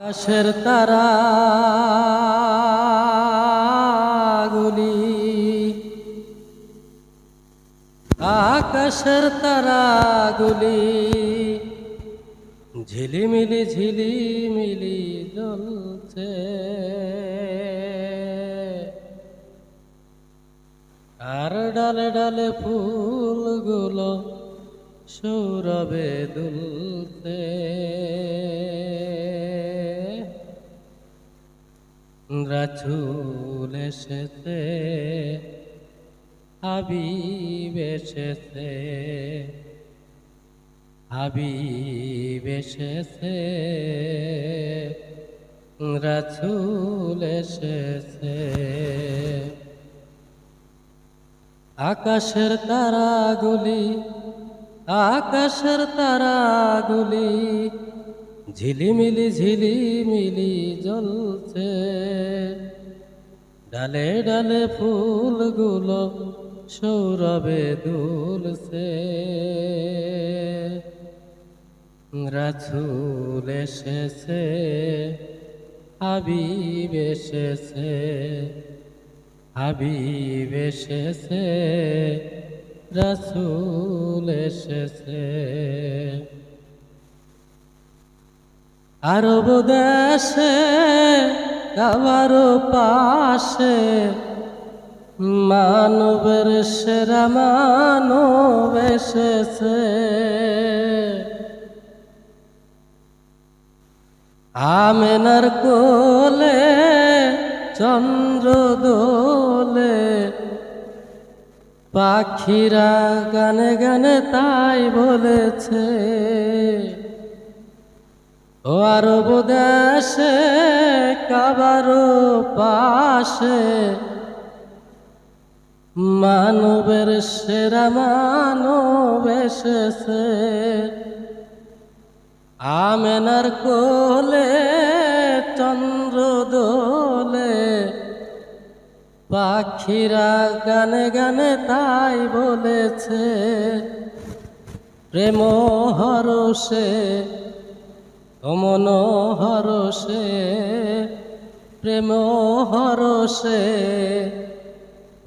আকাশের তারা গুলি আকাশের তারা গুলি ঝিলিমিলি ঝিলিমিলি জ্বলছে। আর ডালে ডালে ফুলগুলো সৌরভে দুলছে রাছুল এসেছে হাবিব এসেছে হাবিব এসেছে। রাছুল এসেছে আকাশের তারাগুলি আকাশের তারাগুলি ঝিলিমিলি ঝিলিমিলি জ্বলছে। ডালে ডালে ফুলগুলো সৌরভে দুলছে। রাছুল এসেছে, হাবিব এসেছে হাবিব এসেছে রাসুল এসেছে। আরব দেশে কাবারও পাশে মানবের সেরা মানব এসেছে। আমেনার কোলে চন্দ্র দোলে পাখিরা গানে গানে তাই বলেছে, ও আরব দেশে, কাবারো পাশে, মানবের সেরা মানব এসেছে। আমেনার কোলে চন্দ্র পাখিরা গানে গানে তাই বলেছে, প্রেম হরসে অমন হরসে প্রেম হরসে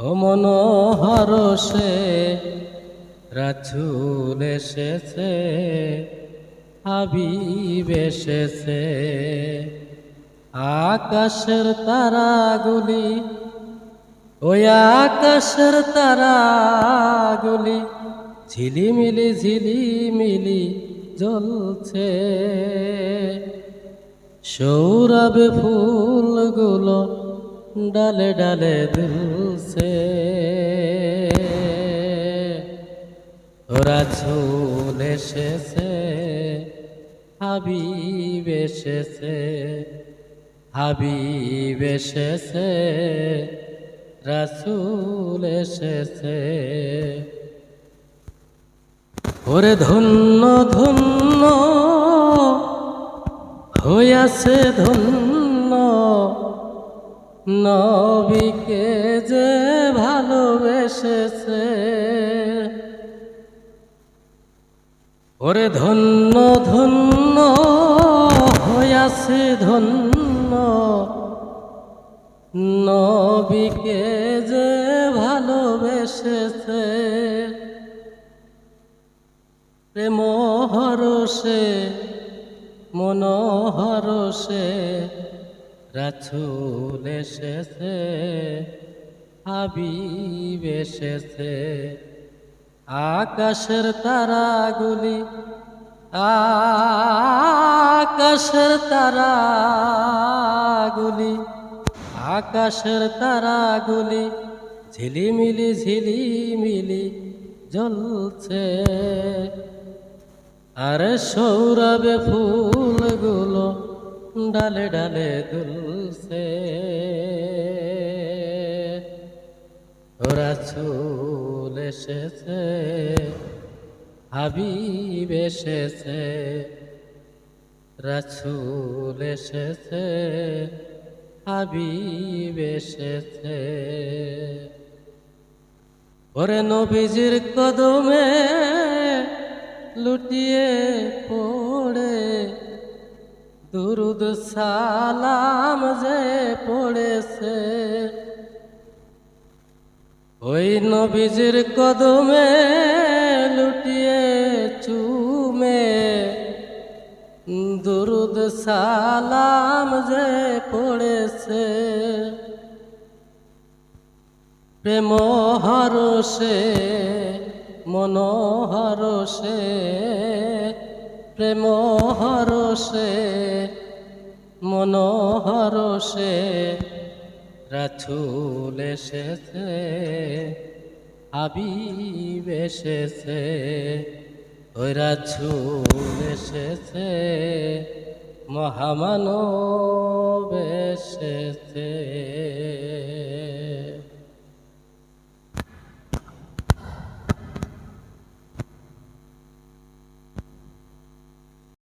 অমন হরসে রাছুল এসেছে, হাবিব এসেছে, আকাশের তারাগুলি ওই আকাশের তারাগুলি ঝিলিমিলি ঝিলিমিলি জ্বলছে। সৌরভে ফুলগুলো ডালে ডালে দুলছে। ওরা ঝুল এসেছে, হাবিব এসেছে হাবিব এসেছে। রাসুল এসেছে। ওরে ধন্য ধন্য, হইয়াছে ধন্য, নবীকে যে ভালোবেসেছে। ওরে ধন্য ধন্য, হইয়াছে ধন্য নবীকে যে ভালোবেসেছে প্রেম হরসে মনোহরসে রাছুল এসেছে হাবিব এসেছে। আকাশের তারাগুলি আকাশের তারাগুলি আকাশের তারাগুলি ঝিলিমিলি ঝিলিমিলি জ্বলছে। আরে সৌরভে ফুলগুলো ডালে ডালে দুলছে। ওরা চুল এসেছে, হাবিব এসেছে রাছুল এসেছে। হাবিব এসেছে। ওরে নবীজির কদমে লুটিয়ে পড়ে, দুরুদ সালাম যে পড়েছে। ওই নবীজির কদমে লুটিয়ে চুমে দুরুদ সালাম যে পড়েছে প্রেম হরসে মনোহরসে প্রেম হরসে মনোহরসে রাছুল এসেছে হাবিব এসেছে। ওই ঝুল এসেছে মহামানব এসেছে।